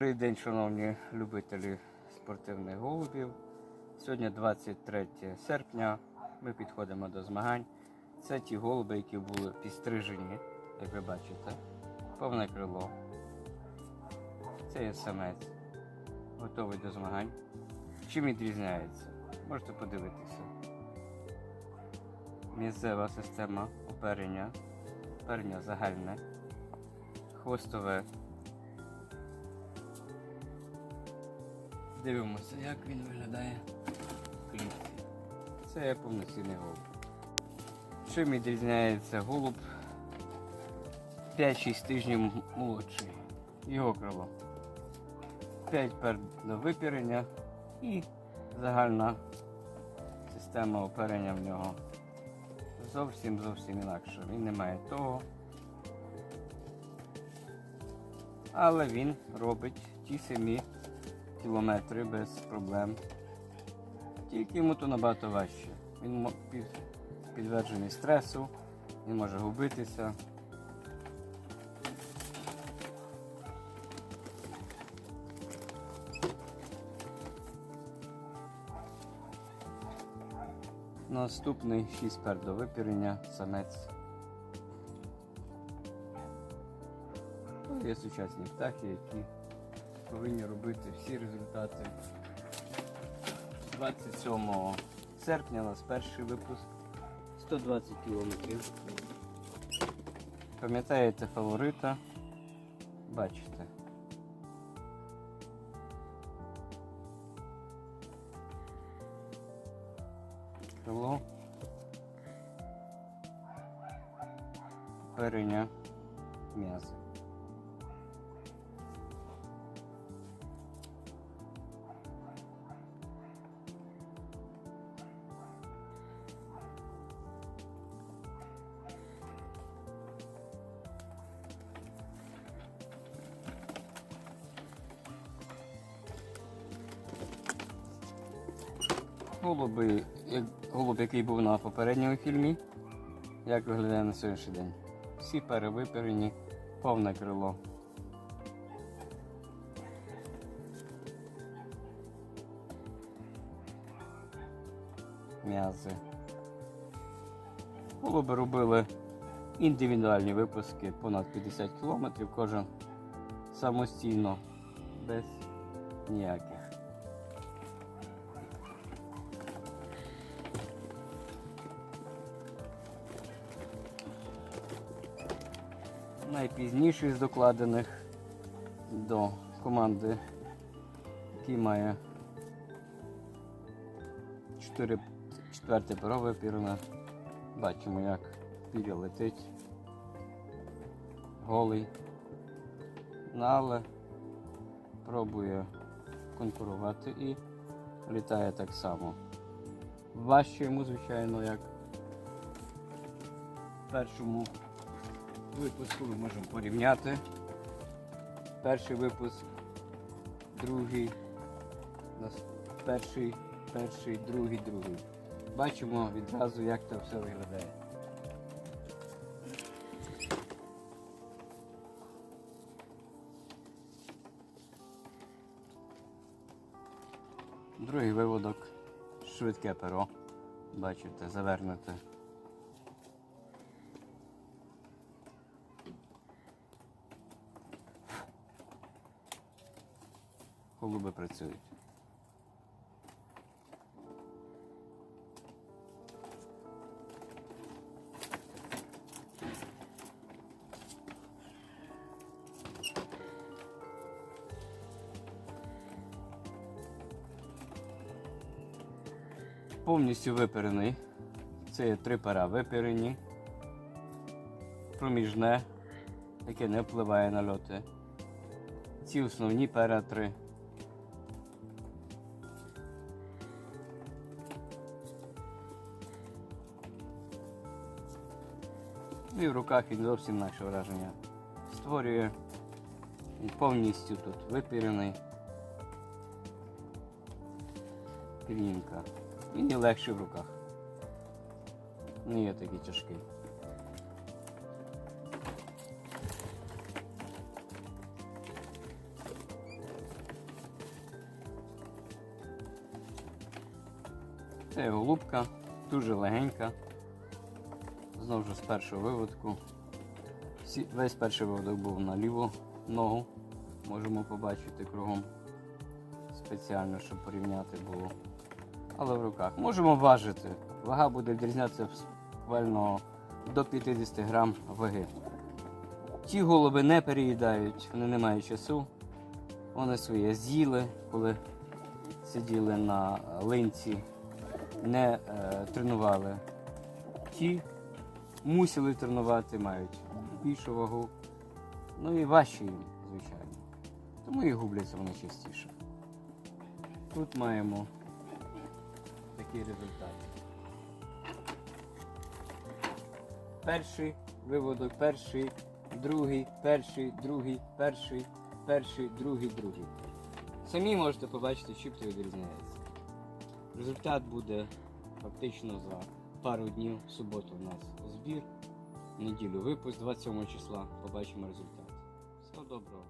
Добрий день, шановні любителі спортивних голубів. Сьогодні 23 серпня. Ми підходимо до змагань. Це ті голуби, які були підстрижені, як ви бачите. Повне крило. Це є самець. Готовий до змагань. Чим відрізняється? Можете подивитися. Місцева система оперення. Оперення загальне. Хвостове Дивимося, як він виглядає в клітці. Це повноцінний голуб. Чим відрізняється голуб 5-6 тижнів молодший. Його крило. 5 пер до випірення і загальна система оперення в нього зовсім зовсім інакша. Він не має того. Але він робить ті самі кілометри без проблем. Тільки йому то набагато важче. Він підтверджений стресу, він може губитися. Наступний 6 пер до випірення, самець. Ну, Є сучасні птахи, які повинні робити всі результати. 27 серпня у нас перший випуск 120 кілометрів. Пам'ятаєте фаворита? Бачите. Крило. Переня м'ясо. Голуби, як голуб, який був на попередньому фільмі, як виглядає на сьогоднішній день. Всі перевиперені, повне крило. М'язи. Голуби робили індивідуальні випуски понад 50 км, кожен самостійно, без ніяких. Найпізніший з докладених до команди, який має 4, четверте перо випірне. Бачимо, як піря летить. Голий. Але пробує конкурувати і літає так само. Важче йому, звичайно, як першому випуску ми можемо порівняти. Перший випуск, другий, перший, перший, другий, другий. Бачимо відразу, як це все виглядає. Другий виводок, швидке перо. Бачите, завернуте. Голуби працюють. Повністю виперений. Це є три пара виперені. Проміжне, яке не впливає на льоти. Ці основні пера три. Ну, і в руках він зовсім наше враження створює. Він повністю тут випірений. Пір'їнка. Він і легший в руках. Ну, Не є такий тяжкий. Це голубка, дуже легенька. Знову ж з першого виводку. Весь перший виводок був на ліву ногу. Можемо побачити кругом. Спеціально, щоб порівняти було. Але в руках. Можемо важити. Вага буде відрізнятися буквально до 50 грам ваги. Ті голуби не переїдають, вони не мають часу. Вони своє з'їли, коли сиділи на линці, не е, тренували. Ті мусили тренувати, мають більшу вагу. Ну і важче їм, звичайно. Тому і губляться вони частіше. Тут маємо такий результат. Перший виводок, перший, другий, перший, другий, перший, перший, другий, другий. Самі можете побачити, чим це відрізняється. Результат буде фактично за пару днів. В суботу у нас збір, неділю випуск 27 числа. Побачимо результат. Всього доброго.